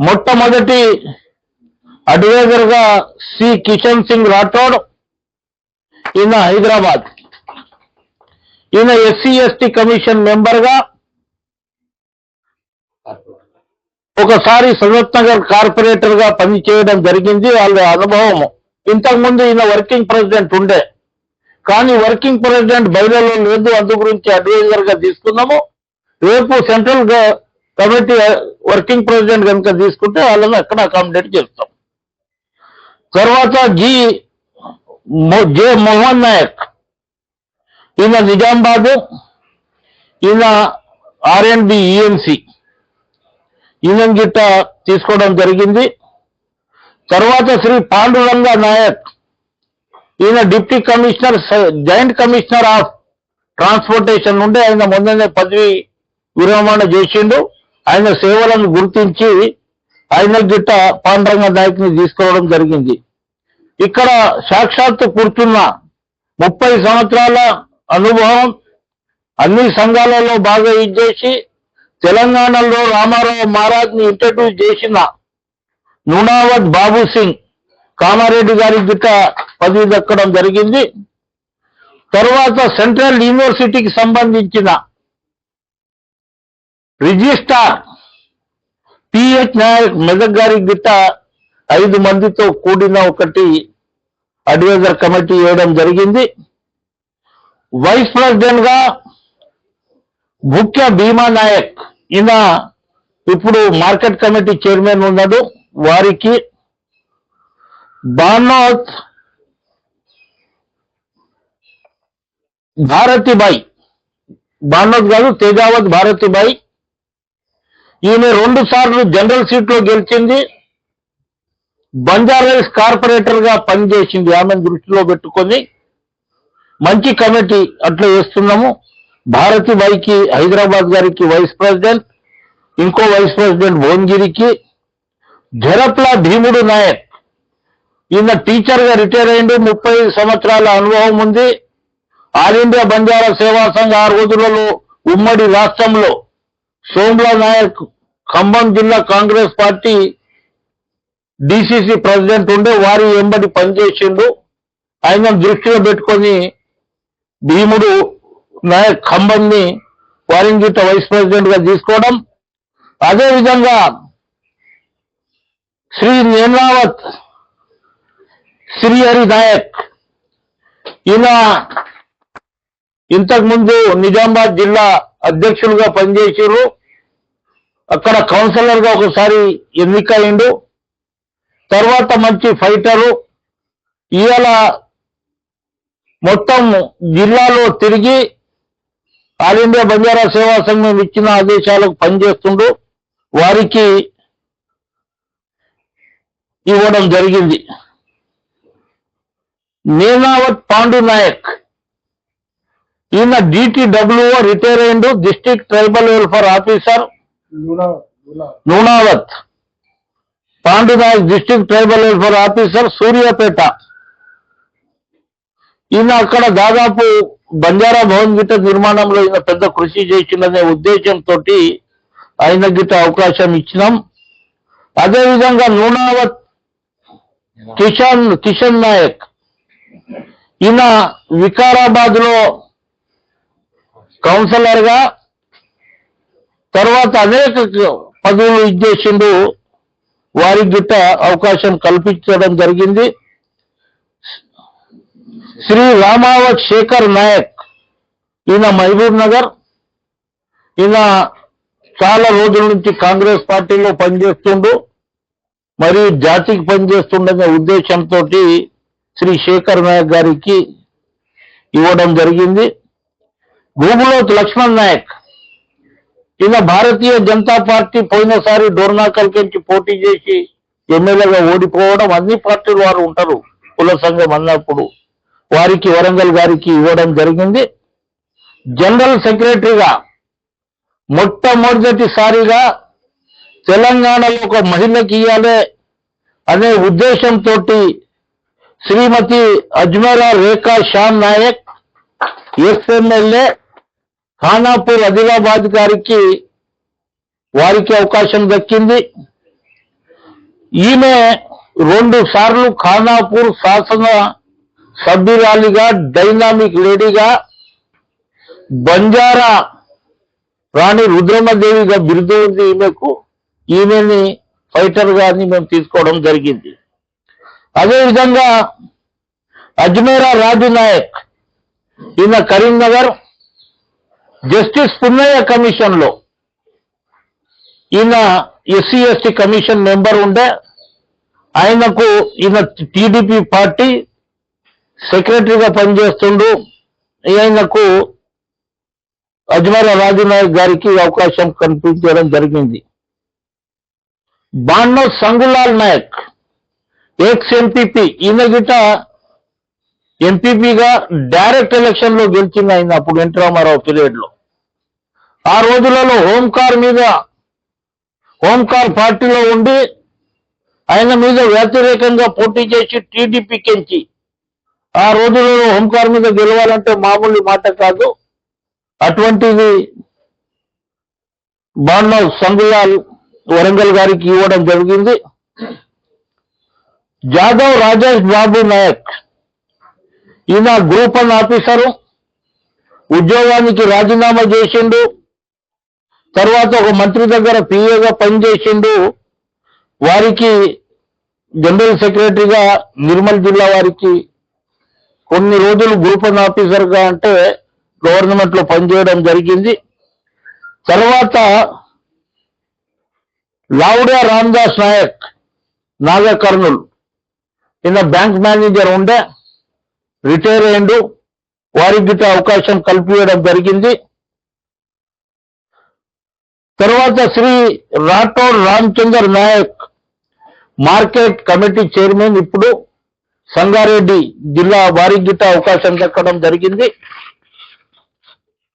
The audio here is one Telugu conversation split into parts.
మొట్టమొదటి అడ్వైజర్గా సి కిషన్ సింగ్ రాఠోడ్ ఈయన హైదరాబాద్. ఈయన ఎస్సీ ఎస్టీ కమిషన్ మెంబర్గా ఒకసారి సనత్ నగర్ కార్పొరేటర్గా పనిచేయడం జరిగింది. వాళ్ళ అనుభవము ఇంతకుముందు ఈయన వర్కింగ్ ప్రెసిడెంట్ ఉండే. కానీ వర్కింగ్ ప్రెసిడెంట్ బయలులో లేదు. అందు గురించి అడ్వైజర్గా తీసుకున్నాము. రేపు సెంట్రల్ కాబట్టి కమిటీ వర్కింగ్ ప్రెసిడెంట్ కనుక తీసుకుంటే వాళ్ళని అక్కడ అకామిడేట్ చేస్తాం. తర్వాత జి మొ- జె మోహన్ నాయక్. ఈయన నిజామాబాద్ ఈయన ఆర్ ఈఎంసి ఈఎన్సి ఈయన గిట్ట తీసుకోవడం జరిగింది. తర్వాత శ్రీ పాండురంగ నాయక్. ఈయన డిప్యూటీ కమిషనర్ స- జాయింట్ కమిషనర్ ఆఫ్ ట్రాన్స్పోర్టేషన్ నుండి ఆయన ముందనే పదవి విరమణ చేసిండు. ఆయన సేవలను గుర్తించి ఆయన గిట్ట పాండరంగ నాయక్ తీసుకోవడం జరిగింది. ఇక్కడ సాక్షాత్తు కూర్చున్న ముప్పై సంవత్సరాల అనుభవం అన్ని సంఘాలలో బాగా ఇచ్చేసి తెలంగాణలో రామారావు మహారాజ్ని ఇంట్రడ్యూస్ చేసిన నునావత్ బాబు సింగ్ కామారెడ్డి గారి గిట్ట పదవి దక్కడం జరిగింది. తర్వాత సెంట్రల్ యూనివర్సిటీకి సంబంధించిన రిజిస్టార్ పిహెచ్ నాయక్ మెదక్ గారి గిట్ట ఐదు మందితో కూడిన ఒకటి అడ్వైజర్ కమిటీ వేయడం జరిగింది. వైస్ ప్రెసిడెంట్గా ముఖ్య భీమా నాయక్ ఈయన ఇప్పుడు మార్కెట్ కమిటీ చైర్మన్ ఉన్నాడు. వారికి బానోత్ భారతిబాయి బానోత్ కాదు తేజావత్ భారతిబాయి ఈయన రెండు సార్లు జనరల్ సీట్లో గెలిచింది. బంజారాహిల్స్ కార్పొరేటర్గా పనిచేసింది. ఆమెను దృష్టిలో పెట్టుకొని మంచి కమిటీ అట్లా వేస్తున్నాము. భారతిబాయికి హైదరాబాద్ గారికి వైస్ ప్రెసిడెంట్ ఇంకో వైస్ ప్రెసిడెంట్ భువనగిరికి జరప్ల భీముడు నాయక్. ఈయన టీచర్గా రిటైర్ అయిండు. ముప్పై సంవత్సరాల అనుభవం ఉంది. ఆల్ ఇండియా బంజారా సేవా సంఘ ఆ రోజులలో ఉమ్మడి రాష్ట్రంలో సోమ్లా నాయక్ ఖమ్మం జిల్లా కాంగ్రెస్ పార్టీ డిసిసి ప్రెసిడెంట్ ఉండే వారి వెంబడి పనిచేసిండు. ఆయన దృష్టిలో పెట్టుకొని భీముడు నాయక్ ఖమ్మంని వారింగిట వైస్ ప్రెసిడెంట్గా తీసుకోవడం. అదే విధంగా శ్రీ నేనావత్ శ్రీహరి నాయక్ ఈయన ఇంతకుముందు నిజామాబాద్ జిల్లా అధ్యక్షులుగా పనిచేసారు అక్కడ కౌన్సిలర్గా ఒకసారి ఎన్నికయిండు తర్వాత మంచి ఫైటరు. ఇవాళ మొత్తం జిల్లాలో తిరిగి ఆల్ ఇండియా బంజారా సేవా సంఘం ఇచ్చిన ఆదేశాలకు పనిచేస్తుండు. వారికి ఇవ్వడం జరిగింది. నేనావత్ పాండు నాయక్ ఈయన డిటిడబ్ల్యూఓ రిటైర్ అయిండు district tribal welfare officer. Nunavath. Pandu district tribal welfare officer Suryapet. ఈయన అక్కడ దాదాపు బంజారా భవన్ గిట్ట నిర్మాణంలో ఈయన పెద్ద కృషి చేసిందనే ఉద్దేశంతో ఆయన గిట్ట అవకాశం ఇచ్చినాం. అదేవిధంగా నూనావత్ కిషన్ కిషన్ నాయక్. ఈయన వికారాబాద్లో కౌన్సిలర్గా తర్వాత అనేక పదవులు ఇచ్చేసిండు వారి గిట్ట అవకాశం కల్పించడం జరిగింది. శ్రీ రామావత్ శేఖర్ నాయక్ ఈయన మహబూబ్ నగర్ ఈయన చాలా రోజుల నుంచి కాంగ్రెస్ పార్టీలో పనిచేస్తుండు. మరియు జాతికి పనిచేస్తుండనే ఉద్దేశంతో శ్రీ శేఖర్ నాయక్ గారికి ఇవ్వడం జరిగింది. గూగులోత్ లక్ష్మణ్ నాయక్. ఈయన భారతీయ జనతా పార్టీ పోయినసారి డోర్నాకల్ నుంచి పోటీ చేసి ఎమ్మెల్యేగా ఓడిపోవడం అన్ని పార్టీలు వారు ఉంటారు. కుల సంఘం అన్నప్పుడు వారికి వరంగల్ గారికి ఇవ్వడం జరిగింది. జనరల్ సెక్రటరీగా మొట్టమొదటిసారిగా తెలంగాణలో ఒక మహిళకి ఇవ్వాలి అనే ఉద్దేశంతో శ్రీమతి అజ్మరా రేఖా శ్యామ్ నాయక్ ఎస్ఎంఎల్ఏ ఖానాపూర్ ఆదిలాబాద్ గారికి వారికి అవకాశం దక్కింది. ఈమె రెండు సార్లు ఖానాపూర్ శాసన సభ్యురాలిగా డైనామిక్ లేడీగా బంజారా రాణి రుద్రమదేవిగా బిరుదు ఉంది ఈమెకు. ఈమెని ఫైటర్ గాని మేము తీసుకోవడం జరిగింది. అదేవిధంగా అజ్మేరా రాజు నాయక్ ఈయన కరీంనగర్ జస్టిస్ పున్నయ్య కమిషన్లో ఈయన ఎస్సీ ఎస్టీ కమిషన్ మెంబర్ ఉండే ఆయనకు ఈయన టీడీపీ పార్టీ సెక్రటరీగా పనిచేస్తుండు. ఆయనకు అజ్మరా రాజీనాయక్ గారికి అవకాశం కల్పించడం జరిగింది. బాణ సంగులాల్ నాయక్ ఎక్స్ ఎంపీపీ ఈయన గిట ఎంపీపీగా డైరెక్ట్ ఎలక్షన్లో గెలిచింది అయింది అప్పుడు ఎన్టీ రామారావు పీరియడ్లో. ఆ రోజులలో హోంకార్ మీద హోంకార్ పార్టీలో ఉండి ఆయన మీద వ్యతిరేకంగా పోటీ చేసి టీడీపీ కెంచి ఆ రోజులలో హోంకార్ మీద గెలవాలంటే మామూలు మాట కాదు. అటువంటిది బాండవ్ సంగులాల్ వరంగల్ గారికి ఇవ్వడం జరిగింది. జాదవ్ రాజేష్ బాబు నాయక్ ఈయన గ్రూప్ వన్ ఆఫీసరు ఉద్యోగానికి రాజీనామా చేసిండు. తర్వాత ఒక మంత్రి దగ్గర పిఏగా పనిచేసిండు. వారికి జనరల్ సెక్రటరీగా నిర్మల్ జిల్లా వారికి కొన్ని రోజులు గ్రూప్ వన్ ఆఫీసర్గా అంటే గవర్నమెంట్లో పనిచేయడం జరిగింది. తర్వాత లావుడా రామ్దాస్ నాయక్ నాగ కర్నూల్ ఈయన బ్యాంక్ మేనేజర్ ఉండే. రిటైర్ అయ్యిండు. వారికి గిట్ట అవకాశం కల్పించడం జరిగింది. తర్వాత Shri Rathod Ramachandar Nayak market committee chairman ఇప్పుడు సంగారెడ్డి జిల్లా వారికి గిట్ట అవకాశం దక్కడం జరిగింది.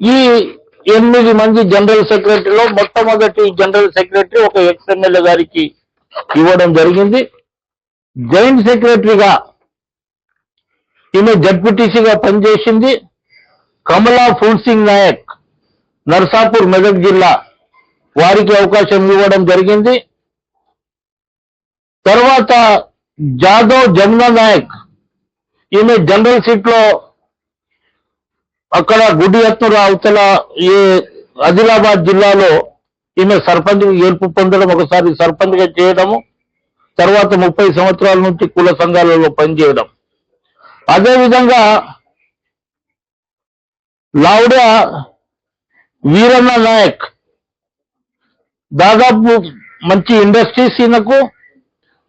ఈ ఎనిమిది మంది జనరల్ సెక్రటరీలో మొట్టమొదటి జనరల్ సెక్రటరీ ఒక ఎక్స్ గారికి ఇవ్వడం జరిగింది. జాయింట్ సెక్రటరీగా ఈమె జడ్పీటీసీగా పనిచేసింది కమలా ఫూల్సింగ్ నాయక్ నర్సాపూర్ మెదక్ జిల్లా. వారికి అవకాశం ఇవ్వడం జరిగింది. తర్వాత జాదవ్ జమునా నాయక్ ఈమె జనరల్ సీట్లో అక్కడ గుడి అవతల ఈ ఆదిలాబాద్ జిల్లాలో ఈమె సర్పంచ్ గెలుపు పొందడం ఒకసారి సర్పంచ్గా చేయడము తర్వాత ముప్పై సంవత్సరాల నుంచి కుల సంఘాలలో పనిచేయడం. అదేవిధంగా లావుడా వీరన్న నాయక్ దాదాపు మంచి ఇండస్ట్రీస్ ఈయనకు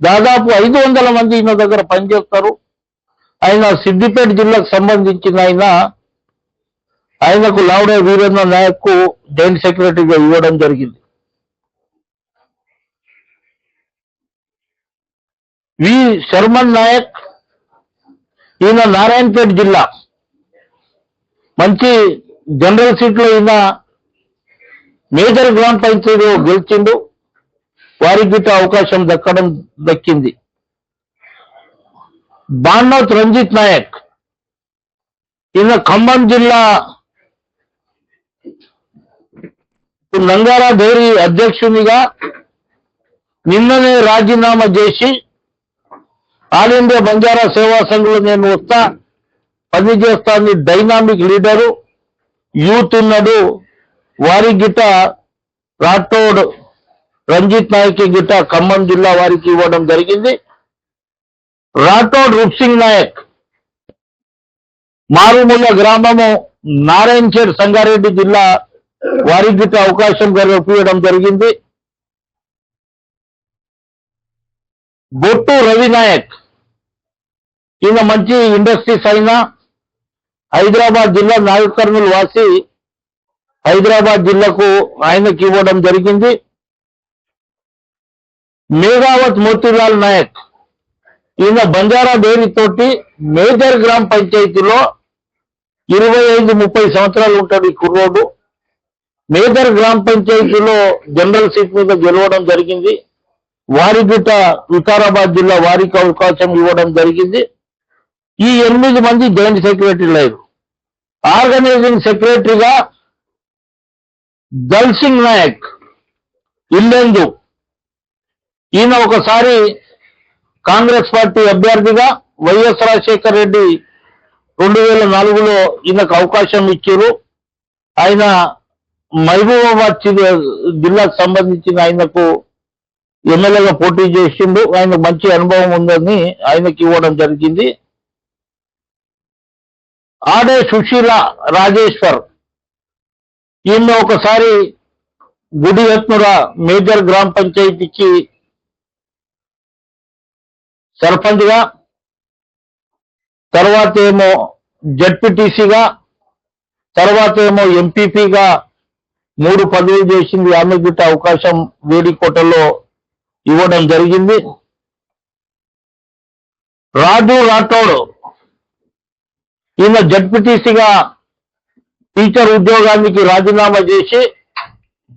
దాదాపు ఐదు వందల మంది ఈయన దగ్గర పనిచేస్తారు. ఆయన సిద్దిపేట జిల్లాకు సంబంధించిన ఆయన ఆయనకు లావుడే వీరన్న నాయక్కు జాయింట్ సెక్రటరీగా ఇవ్వడం జరిగింది. వి శర్మన్ నాయక్ ఈయన నారాయణపేట జిల్లా. మంచి జనరల్ సీట్లో ఈయన మేజర్ గ్రామ పంచాయతీలో గెలిచిండు. వారికి గిట్ట అవకాశం దక్కడం దక్కింది. బాణోత్ రంజిత్ నాయక్. ఈయన ఖమ్మం జిల్లా నంగారా డైరీ అధ్యక్షునిగా నిన్ననే రాజీనామా చేసి ఆల్ ఇండియా బంజారా సేవా సంఘంలో నేను వస్తా. పని చేస్తాను డైనామిక్ లీడరు యూత్ ఉన్నాడు. వారి గిట రాఠోడ్ రంజిత్ నాయక్ గిట ఖమ్మం జిల్లా వారికి ఇవ్వడం జరిగింది. రాఠోడ్ రూప్సింగ్ నాయక్ మారుమూల గ్రామము నారాయణఖేడ్ సంగారెడ్డి జిల్లా వారికి గిట అవకాశం ఇవ్వడం జరిగింది. బొట్టు రవి నాయక్. ఈయన మంచి ఇండస్ట్రీస్ అయినా హైదరాబాద్ జిల్లా నాగర్ కర్నూలు వాసి హైదరాబాద్ జిల్లాకు ఆయనకి ఇవ్వడం జరిగింది. మేఘావత్ మోతీలాల్ నాయక్. ఈయన బంజారా డైరీతోటి మేజర్ గ్రామ పంచాయతీలో ఇరవై ఐదు ముప్పై సంవత్సరాలు ఉంటాడు ఈ కుర్రోడు. మేజర్ గ్రామ పంచాయతీలో జనరల్ సీట్ మీద గెలవడం జరిగింది. వారి గిట్ట వికారాబాద్ జిల్లా వారికి అవకాశం ఇవ్వడం జరిగింది. ఈ ఎనిమిది మంది జాయింట్ సెక్రటరీ అయ్యారు ఆర్గనైజింగ్ సెక్రటరీగా దల్సింగ్ నాయక్ ఇల్లెందు. ఈయన ఒకసారి కాంగ్రెస్ పార్టీ అభ్యర్థిగా వైఎస్ రాజశేఖర రెడ్డి రెండు వేల నాలుగులో ఈయనకు అవకాశం ఇచ్చారు. ఆయన మహబూబాబాద్ జిల్లాకు సంబంధించిన ఆయనకు ఎమ్మెల్యేగా పోటీ చేసిండు. ఆయన మంచి అనుభవం ఉందని ఆయనకి ఇవ్వడం జరిగింది. ఆడే సుశీల రాజేశ్వర్ ఈమె ఒకసారి గుడియత్నుల మేజర్ గ్రామ పంచాయతీకి సర్పంచ్గా తర్వాత ఏమో జడ్పీటీసీగా తర్వాత ఏమో ఎంపీపీగా మూడు పదవులు చేసింది ఆమె గిట్ట అవకాశం వేడికోటలో ఇవ్వడం జరిగింది. రాజు రాఠోడ్ ఈయన జడ్పీటీసీగా టీచర్ ఉద్యోగానికి రాజీనామా చేసి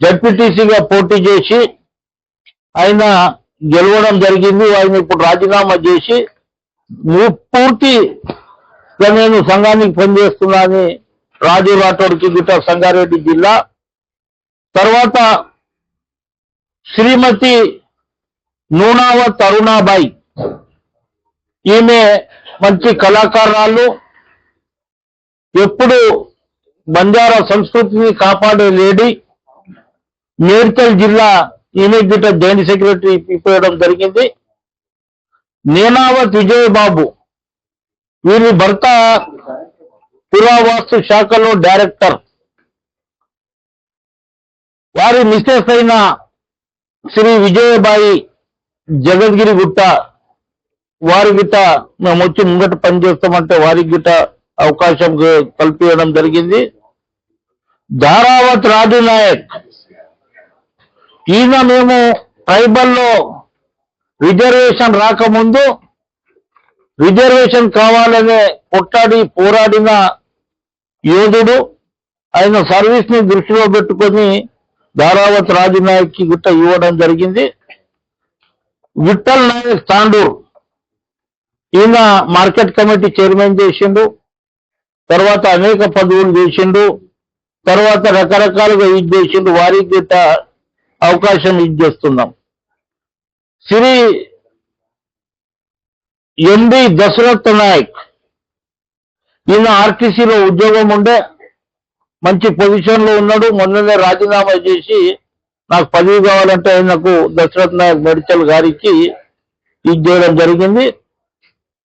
జడ్పీటీసీగా పోటీ చేసి ఆయన గెలవడం జరిగింది. ఆయన ఇప్పుడు రాజీనామా చేసి పూర్తి పూర్తిగా నేను సంఘానికి పనిచేస్తున్నా అని రాజు రాఠోడ్కి గిట్ట సంగారెడ్డి జిల్లా. తర్వాత శ్రీమతి నూనావ తరుణాబాయి. ఈమె మంచి కళాకారురాలు. ఎప్పుడు బంజారా సంస్కృతిని కాపాడే లేడీ. మేడ్చల్ జిల్లా ఈమె గిట్ట జాయింట్ సెక్రటరీ ఇప్పడం జరిగింది. నేనావత్ విజయబాబు. వీరి భర్త పురావాస్తు శాఖలో డైరెక్టర్. వారి మిస్సెస్ అయిన శ్రీ విజయబాయి జగద్గిరి గుట్ట వారి గిట్ట మేము వచ్చి ముంగట పనిచేస్తామంటే వారికి గిట్ట అవకాశం కల్పించడం జరిగింది. ధారావత్ రాజు నాయక్ ఈయన మేము ట్రైబల్లో రిజర్వేషన్ రాకముందు రిజర్వేషన్ కావాలనే కొట్లాడి పోరాడిన యోధుడు. ఆయన సర్వీస్ని దృష్టిలో పెట్టుకొని ధారావత్ రాజు నాయక్కి గుట్ట ఇవ్వడం జరిగింది. విఠల్ నాయక్ తాండూర్. ఈయన మార్కెట్ కమిటీ చైర్మన్ చేసిండు. తర్వాత అనేక పదవులు చేసిండు. తర్వాత రకరకాలుగా ఇది చేసిండు. వారికి గిట్ట అవకాశం ఇది చేస్తున్నాం. శ్రీ ఎండి దశరథ్ నాయక్. ఈయన ఆర్టీసీలో ఉద్యోగం ఉండే మంచి పొజిషన్లో ఉన్నాడు. మొన్ననే రాజీనామా చేసి నాకు పదవి కావాలంటే ఆయనకు దశరథ్ నాయక్ మెడికల్ గారికి ఇది చేయడం జరిగింది.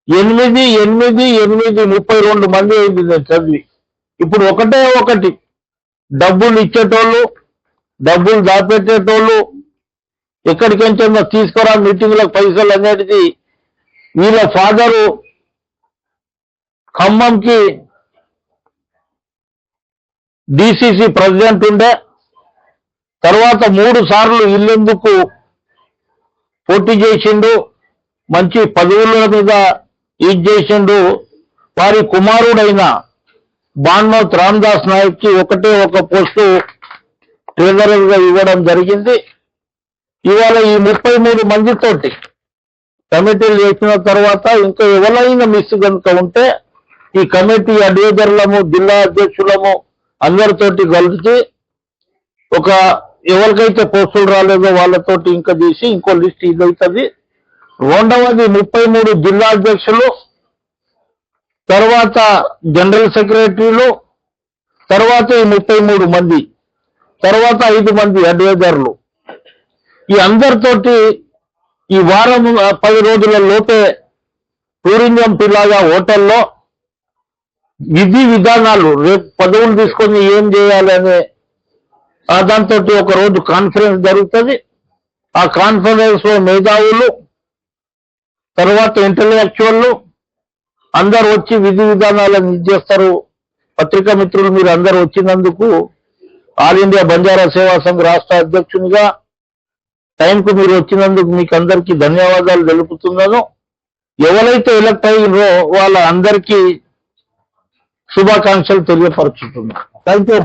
ఎనిమిది ఎనిమిది ఎనిమిది ముప్పై రెండు మంది అయింది నేను చదివి. ఇప్పుడు ఒకటే ఒకటి. డబ్బులు ఇచ్చేటోళ్ళు డబ్బులు దాపెట్టేటోళ్ళు ఎక్కడికెంచో తీసుకురా మీటింగ్లకు పైసలు అనేది వీళ్ళ ఫాదరు ఖమ్మంకి డిసిసి ప్రెసిడెంట్ ఉండే. తర్వాత మూడు సార్లు ఇల్లెందుకు పోటీ చేసిండు మంచి పదవుల మీద ఇది చేసిండు. వారి కుమారుడైన బాణోత్ రామ్దాస్ నాయక్కి ఒకటే ఒక పోస్టు ట్రెజరర్గా ఇవ్వడం జరిగింది. ఇవాళ ఈ ముప్పై మూడు మందితోటి కమిటీలు చేసిన తర్వాత ఇంకా ఎవరైనా మిస్ కనుక ఉంటే ఈ కమిటీ అడ్వైజర్లము జిల్లా అధ్యక్షులము అందరితోటి కలిసి ఒక ఎవరికైతే పోస్టులు రాలేదో వాళ్ళతోటి ఇంకా తీసి ఇంకో లిస్ట్ ఇదవుతుంది. రెండవది ముప్పై మూడు జిల్లా అధ్యక్షులు తర్వాత జనరల్ సెక్రటరీలు తర్వాత ఈ ముప్పై మూడు మంది తర్వాత ఐదు మంది అడ్వైజర్లు. ఈ అందరితోటి ఈ వారం పది రోజుల లోపే టూరిజం పిల్లాగా హోటల్లో విధి విధానాలు రేపు పదవులు తీసుకొని ఏం చేయాలనే దాంతో ఒక రోజు కాన్ఫరెన్స్ జరుగుతుంది. ఆ కాన్ఫరెన్స్లో మేధావులు తర్వాత ఇంటలెక్చువల్లు అందరు వచ్చి విధి విధానాలను ఇది చేస్తారు. పత్రికా మిత్రులు మీరు అందరు వచ్చినందుకు ఆల్ ఇండియా బంజారా సేవా సంఘ్ రాష్ట్ర అధ్యక్షునిగా టైంకు మీరు వచ్చినందుకు మీకు అందరికీ ధన్యవాదాలు తెలుపుతున్నాను. ఎవరైతే ఎలక్ట్ అయ్యారో వాళ్ళ అందరికీ శుభాకాంక్షలు తెలియపరుచుతున్నాను. Thank you